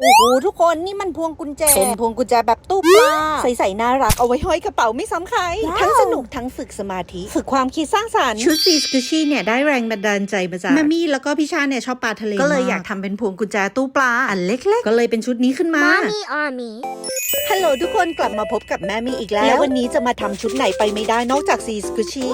โอ้โหทุกคนนี่มันพวงกุญแจเป็นพวงกุญแจแบบตู้ปลาใส่ๆน่ารักเอาไว้ห้อยกระเป๋าไม่ซ้ำใครว้าวทั้งสนุกทั้งฝึกสมาธิ ฝึกความคิดสร้างสรรค์ชุดซีสกุชี่เนี่ยได้แรงบันดาลใจมาจากแม่มี่แล้วก็พี่ชาเนี่ยชอบปลาทะเลก็เลยมากอยากทำเป็นพวงกุญแจตู้ปลาอันเล็กๆ ก็เลยเป็นชุดนี้ขึ้นมา Mommy Army ฮัลโหลทุกคนกลับมาพบกับแม่มีอีกแล้วแล้ว วันนี้จะมาทำชุดไหนไปไม่ได้นอกจากซีสกุชี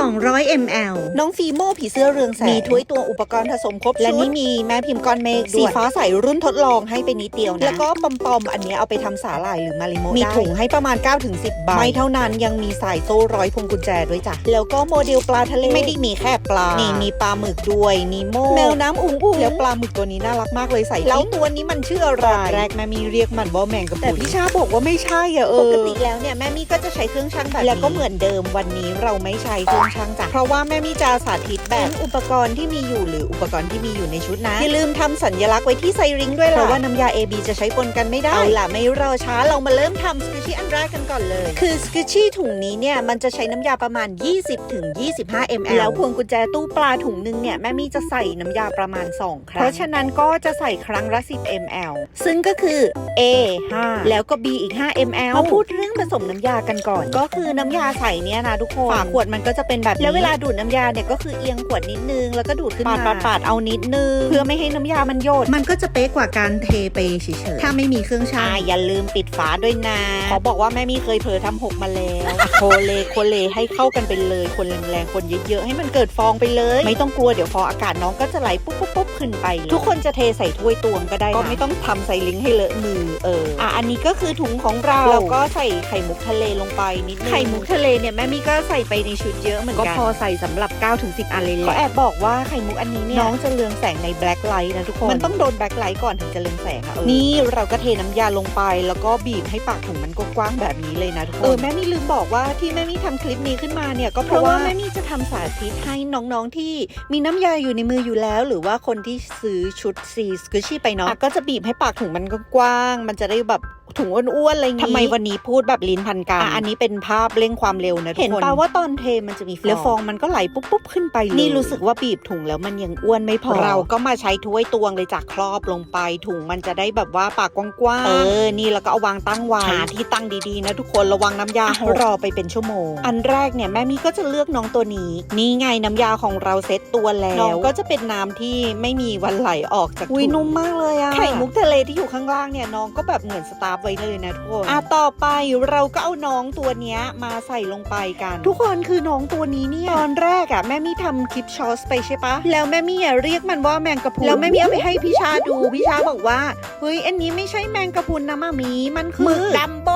200 ml น้องฟีโมผีเสื้อเรืองแสงมีถ้วยตวงอุปกรณ์ผสมครบและนี่มีแม่พิมพ์ก้อนเมฆสีฟ้าใสรุ่นทดลองให้ไปนิดเดียวนะ แล้วก็ปอมปอมๆอันเนี้ยเอาไปทำสาหร่ายหรือมาริโมมีถุงให้ประมาณ 9-10ใบไม่เท่านั้นยังมีสายโซ่ร้อยพวงกุญแจด้วยจ้ะ แล้วก็โมเดลปลาทะเลไม่ได้มีแค่ปลา นี่มีปลาหมึกด้วยนีโมแมวน้ำอุ้งอุ้งแล้วปลาหมึกตัวนี้น่ารักมากเลยใส่แล้วตัวนี้มันชื่ออะไรแรกแม่มีเรียกมันว่าแมงกะพรุนแต่พี่ชาบอกว่าไม่ใช่อะเออปกติแล้วเนี่ยแม่มี่ก็จะใช้เครื่องชั่งแบบนี้แล้วก็เหมือนเดิมวันนี้เราไม่ใช้เครื่องชั่งจ้ะเพราะว่าแม่มี่จะสาธิตแบบอุปกรณ์ที่มีอยู่หรืออุปกรณ์ที่มีอยู่ในชุดนะอย่าลืมทำสัญลักษณ์ไว้ที่ไซริงด้วยล่ะเพราะว่าน้ำยา AB จะใช้ปนกันไม่ได้ เอาล่ะไม่รอช้าเรามาเริ่มทำสกูชี่อันแรกกันก่อนเลย คือสกูชี่ถุงนี้เนี่ยมันจะใช้น้ำยาประมาณ 20ถึง25 ml แล้วพวงกุญแจตู้ปลาถุงหนึงเนี่ยแม่มี่จะใส่น้ำยาประมาณ 2 ครั้ง เพราะฉะนั้นก็จะใส่ครั้งละ 10 ml ซึ่งก็คือ A 5แล้วก็ B อีก 5 ml มาพูดเรื่องผสมน้ำยากันก่อน ก็คือน้ำยาใส่เนี่ยนะทุกคนฝาขวดมันก็จะเป็นแบบนี้แล้วเวลาดูดน้ำยาเนี่ยก็คือเอียงขวดนิดนึงแล้วก็ดูดขึ้นมาปาดปาดๆเอานิดนึงเพื่อไม่ให้น้ำยามันหยดมันก็จะเป๊ะกว่าการเทไปเฉยๆ ถ้าไม่มีเครื่องชั่อ่างอย่าลืมปิดฝาด้วยนะขอบอกว่าแม่มี่เคยเผลอทำหกมาแล้วโคเลโคเลให้เข้ากันไปเลย คนแรงๆ คนเยอะๆ ให้มันเกิดฟองไปเลย ไม่ต้องกลัวเดี๋ยวพออากาศน้องก็จะไหลปุ๊บปุ๊บปุ๊บ ขึ้นไปเลยทุกคนจะเทใส่ถ้วยตวงก็ได้นะก็ไม่ต้องทำใส่ลิงก์ให้เลอะมือเอออะอันนี้ก็คือถุงของเราแล้วก็ใส่ไข่มุกทะเลลงไปนิดนึงไข่มุกทะเลเนี่ยแม่มี่ก็ใส่ไปในชุดเยอะเหมือนกันก็พอใส่สำหรับ9ถึง10อันเลยแหละก็แอบบอกว่าไข่มุกอันนี้เนี่ยน้องจะเรืองแสงในแบล็คไลท์นะทุกคนมันต้องโดนแบล็คไลท์ก่อนถึงจะเรืองแสงอะเออนี่เราก็เทน้ำยาลงไป แล้วก็บีบให้ปากถุงมันกว้างๆแบบนี้เลยนะทุกคนเออแม่มี่ลืมบอกว่าที่แม่มี่ทำคลิปนี้ขึ้นมาเนี่ยก็เพราะว่าแม่มี่จะทำสาธิตให้น้องๆที่มีน้ำยาอยู่ในมืออยู่แล้ว หรือว่าคนที่ซื้อชุดซีสกุชี่ไปเนาะอะก็จะบีบให้ปากถุงมันกว้างๆมันจะได้แบบ ถุงอ้วนๆอะไรอย่างงี้ทำไมวันนี้พูดแบบลิ้นพันกันอะอันนี้เป็นภาพเร่งความเร็วนะทุกคน เห็นป่าว่าตอนเทมันจะมีฟองแล้วฟองมันก็ไหลปุ๊บปุ๊บขึ้นไปเลยนี่รู้สึกว่าบีบถุงแล้วมันยังอ้วนไม่พอ เราก็มาใช้ถ้วยตวงเลยจากครอบลงไป ถุงมันจะได้แบบว่าปากกว้างๆเออนี่แล้วก็เอาวางตั้งไว้หาที่ตั้งดีๆนะทุกคนระวังน้ำยาหกรอไปเป็นชั่วโมง อันแรกเนี่ยแม่มี่ก็จะเลือกน้องตัวนี้ นี่ไงน้ำยาของเราเซ็ตตัวแล้วน้องก็จะเป็นน้ำที่ไม่มีวันไหลออกจากถุงอุ้ยนุ่มมากเลยอะไข่มุกทะเลที่อยู่ข้างล่างเนี่ยน้องก็แบบเหมือนสตาร์ฟไว้เลยนะทุกคนอะต่อไปเราก็เอาน้องตัวเนี้ยมาใส่ลงไปกัน ทุกคนคือน้องตัวนี้เนี่ยตอนแรกอะแม่มี่ทำคลิปชอสไปใช่ปะแล้วแม่มี่อะเรียกมันว่าแมงกะพรุนแล้วแม่มี่เอาไปให้พี่ชาดูพี่ชาบอกว่าเฮ้ยอันนี้ไม่ใช่แมงกะพรุนนะมามีมันคือหมึกดัมโบ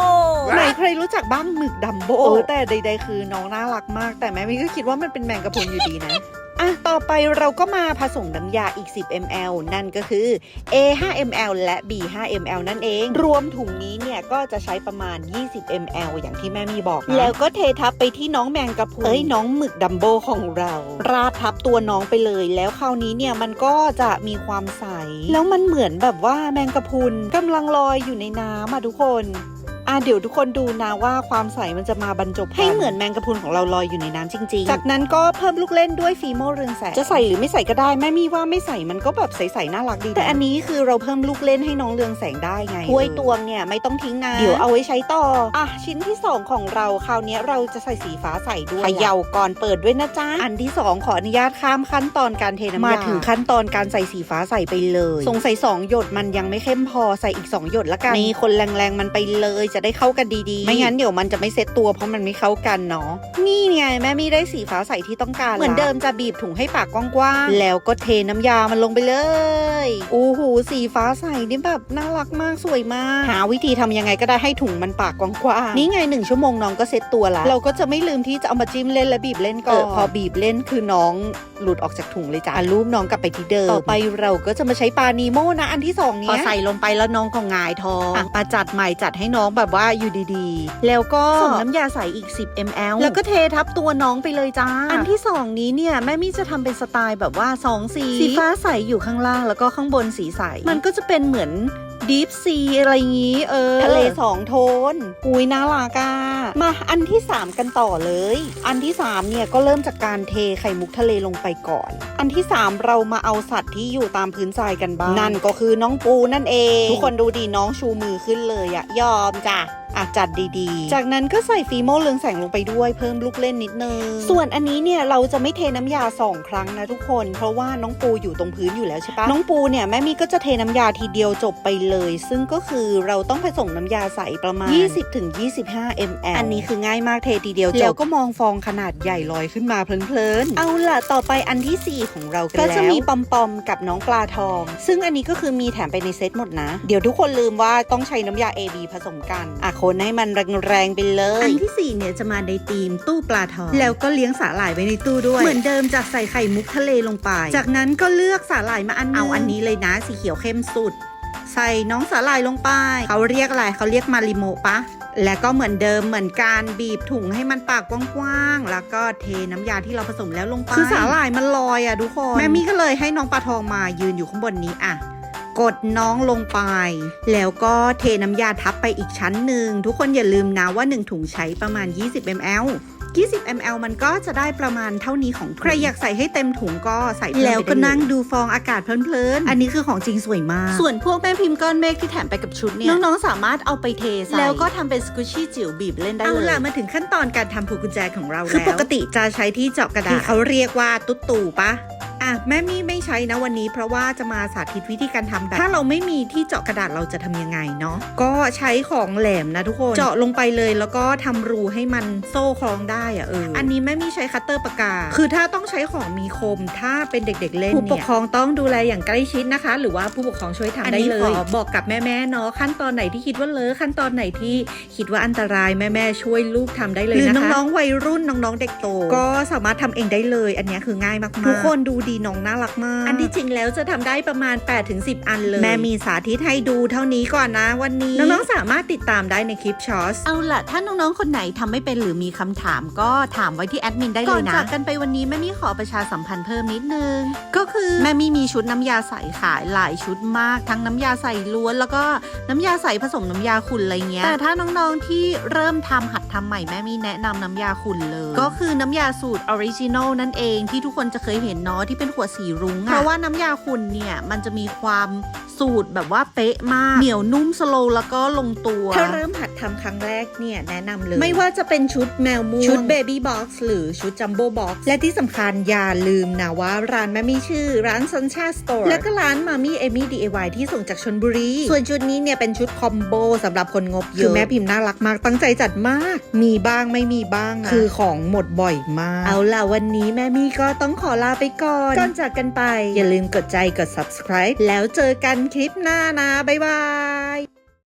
ไหนใครรู้จักบ้างหมึกดัมโบเออแต่ใด ๆ คือน้องน่ารักมาก แต่แม่มี่ก็คิดว่ามันเป็นแมงกะพรุนอยู่ดีนะ อะต่อไปเราก็มาผสมน้ำยาอีก 10 ml นั่นก็คือ A 5 ml และ B 5 ml นั่นเอง รวมถุงนี้เนี่ยก็จะใช้ประมาณ 20 ml อย่างที่แม่มีบอกนะแล้วก็เททับไปที่น้องแมงกะพรุนเอ้ยน้องหมึกดัมโบของเรา ราดทับตัวน้องไปเลย แล้วคราวนี้เนี่ยมันก็จะมีความใส แล้วมันเหมือนแบบว่าแมงกะพรุนกำลังลอยอยู่ในน้ำอะทุกคน อะเดี๋ยวทุกคนดูนะว่าความใสมันจะมาบรรจบกันให้เหมือนแมงกะพรุนของเราลอยอยู่ในน้ำจริง ๆ จากนั้นก็เพิ่มลูกเล่นด้วยฟีโมเรืองแสงจะใส่หรือไม่ใส่ก็ได้แม่มีว่าไม่ใส่มันก็แบบใสๆน่ารักดีนะแต่อันนี้คือเราเพิ่มลูกเล่นให้น้องเรืองแสงได้ไงถ้วยตวงเนี่ยไม่ต้องทิ้งนะเดี๋ยวเอาไว้ใช้ต่ออะชิ้นที่สองของเราคราวนี้เราจะใส่สีฟ้าใส่ด้วยเขย่าก่อนเปิดด้วยนะจ๊ะอันที่สองขออนุญาตข้ามขั้นตอนการเทน้ำยามาถึงขั้นตอนการใส่สีฟ้าใส่ไปเลยสงสัยสองหยดมันยังไม่เข้มพอใส่อีกสองหยดละกันนี่คนแรงๆมันไปเลยจะได้เข้ากันดีๆ ไม่งั้นเดี๋ยวมันจะไม่เซ็ตตัวเพราะมันไม่เข้ากันเนาะ นี่ไงแม่มี่ได้สีฟ้าใสที่ต้องการ เหมือนเดิมจะบีบถุงให้ปากกว้างๆ แล้วก็เทน้ำยามันลงไปเลยโอ้โหสีฟ้าใสนี่แบบน่ารักมากสวยมาก หาวิธีทำยังไงก็ได้ให้ถุงมันปากกว้างๆ นี่ไงหนึ่งชั่วโมงน้องก็เซ็ตตัวละ เราก็จะไม่ลืมที่จะเอามาจิ้มเล่นและบีบเล่นก่อนพอบีบเล่นคือน้องหลุดออกจากถุงเลยจ้ะอะรูปน้องกลับไปที่เดิม ต่อไปเราก็จะมาใช้ปลานีโมนะอันที่สองเนี้ยพอใส่ลงไปแล้วน้องก็หงายท้องอะมาจัดใหม่จัดให้น้องแบบว่าอยู่ดีๆ แล้วก็ส่งน้ำยาใสอีก 10 ml แล้วก็เททับตัวน้องไปเลยจ้า อันที่สองนี้เนี่ยแม่มี่จะทำเป็นสไตล์แบบว่าสองสี สีฟ้าใสอยู่ข้างล่างแล้วก็ข้างบนสีใส มันก็จะเป็นเหมือน ดีฟซีอะไรอย่างงี้ เออ ทะเลสองโทน อุ้ยน่ารักอะมาอันที่ 3 กันต่อเลย อันที่ 3 เนี่ยก็เริ่มจากการเทไข่มุกทะเลลงไปก่อน อันที่ 3 เรามาเอาสัตว์ที่อยู่ตามพื้นทรายกันบ้าง นั่นก็คือน้องปูนั่นเอง ทุกคนดูดีน้องชูมือขึ้นเลยอะยอมจ้ะ อะจัดดีๆ จากนั้นก็ใส่ฟีโมเรืองแสงลงไปด้วยเพิ่มลูกเล่นนิดนึง ส่วนอันนี้เนี่ยเราจะไม่เทน้ำยาสองครั้งนะทุกคน เพราะว่าน้องปูอยู่ตรงพื้นอยู่แล้วใช่ปะน้องปูเนี่ยแม่มีก็จะเทน้ำยาทีเดียวจบไปเลย ซึ่งก็คือเราต้องผสมน้ำยาใสประมาณ 20-25 ml อันนี้คือง่ายมากเททีเดียวจบแล้วก็มองฟองขนาดใหญ่ลอยขึ้นมาเพลินๆ เอาล่ะต่อไปอันที่ 4 ของเรากันแล้วก็จะมีปอมปอมกับน้องปลาทอง ซึ่งอันนี้ก็คือมีแถมไปในเซตหมดนะ เดี๋ยวทุกคนลืมว่าต้องใช้น้ำยา AB ผสมกันอะคนให้มันแรงๆไปเลอัยนที่ 4 เนี่ยจะมาในธีมตู้ปลาทอง แล้วก็เลี้ยงสาหร่ายไว้ในตู้ด้วย เหมือนเดิมจากใส่ไข่มุกทะเลลงไป จากนั้นก็เลือกสาหร่ายมาอันเอาอันนี้เลยนะสีเขียวเข้มสุด ใส่น้องสาหร่ายลงไป เขาเรียกอะไรเขาเรียกมาริโมะปะและก็เหมือนเดิมเหมือนการบีบถุงให้มันปากกว้างๆ แล้วก็เทน้ำยาที่เราผสมแล้วลงไป คือสาหร่ายมันลอยอะทุกคน แม่มี่ก็เลยให้น้องปลาทองมายืนอยู่ข้างบนนี้อะ กดน้องลงไป แล้วก็เทน้ำยาทับไปอีกชั้นหนึ่ง ทุกคนอย่าลืมนะว่า 1 ถุงใช้ประมาณ 20 ml 20 ml มันก็จะได้ประมาณเท่านี้ของถุงใครอยากใส่ให้เต็มถุงก็ใส่เพิ่มไปได้เลยแล้วก็นั่งดูฟองอากาศเพลินๆ อันนี้คือของจริงสวยมาก ส่วนพวกแม่พิมพ์ก้อนเมฆที่แถมไปกับชุดเนี่ย น้องๆ สามารถเอาไปเทใส่แล้วก็ทำเป็นสกูชี่จิ๋วบีบเล่นได้เอาเลยล่ะมาถึงขั้นตอนการทำพวงกุญแจของเราคือแล้วปกติจะใช้ที่เจาะกระดาษที่เขาเรียกว่าตุ๊ดตู่ปะ อะแม่มี่ไม่ใช้นะวันนี้ เพราะว่าจะมาสาธิตวิธีการทำแบบถ้าเราไม่มีที่เจาะกระดาษเราจะทำยังไงเนาะก็ใช้ของแหลมนะทุกคนเจาะลงไปเลย แล้วก็ทำรูให้มันโซ่คล้องได้อะเอออันนี้แม่มี่ใช้คัตเตอร์ปากกา คือถ้าต้องใช้ของมีคมถ้าเป็นเด็ก ๆ เล่นผู้ปกครองต้องดูแลอย่างใกล้ชิดนะคะ หรือว่าผู้ปกครองช่วยทำได้เลยขอบอกกับแม่ๆเนาะขั้นตอนไหนที่คิดว่าเลอะขั้นตอนไหนที่คิดว่าอันตรายแม่ ๆ ช่วยลูกทำได้เลยนะคะหรือน้องๆวัยรุ่นน้องๆเด็กโต ก็สามารถทำเองได้เลย อันนี้คือง่ายมากๆทุกคนดูดีน้องน่ารักมาก อันที่จริงแล้วจะทำได้ประมาณ 8-10 อันเลย แม่มีสาธิตให้ดูเท่านี้ก่อนนะวันนี้ น้องๆสามารถติดตามได้ในคลิปช็อตเอาล่ะ ถ้าน้องๆ คนไหนทำไม่เป็นหรือมีคำถามก็ถามไว้ที่แอดมินได้เลยนะ ก่อนจากกันไปวันนี้แม่มี่ขอประชาสัมพันธ์เพิ่มนิดนึง ก็คือแม่มี่มีชุดน้ำยาใสขายหลายชุดมาก ทั้งน้ำยาใสล้วน แล้วก็น้ำยาใสผสมน้ำยาขุ่นอะไรเงี้ย แต่ถ้าน้องๆที่เริ่มทำหัดทำใหม่แม่มี่แนะนำน้ำยาขุ่นเลย ก็คือน้ำยาสูตรออริจินอลนั่นเองที่ทุกคนจะเคยเห็นเนาะที่เป็นขวดสีรุ้งอะเพราะว่าน้ำยาขุ่นเนี่ย มันจะมีความสูตรแบบว่าเป๊ะมาก เหนียวนุ่มสโลว์แล้วก็ลงตัว ถ้าเริ่มหัดทำครั้งแรกเนี่ย แนะนำเลย ไม่ว่าจะเป็นชุดแมวม่วงชุดเบบี้บ็อกซ์หรือชุดจัมโบ้บ็อกซ์และที่สำคัญอย่าลืมนะว่าร้านแม่มีชื่อ ร้านซันชาสโตร์และก็ร้านมามี่เอมี่ดีวที่ส่งจากชนบุรี ส่วนชุดนี้เนี่ยเป็นชุดคอมโบสำหรับคนงบเยอะคือแม่พิมพ์น่ารักมากตั้งใจจัดมาก มีบ้างไม่มีบ้างนะคือของหมดบ่อยมาก เอาล่ะวันนี้แม่มี่ก็ต้องขอลาไปก่อนก่อนจากกันไป อย่าลืมกดใจกด subscribe แล้วเจอกันคลิปหน้านะ บ๊ายบาย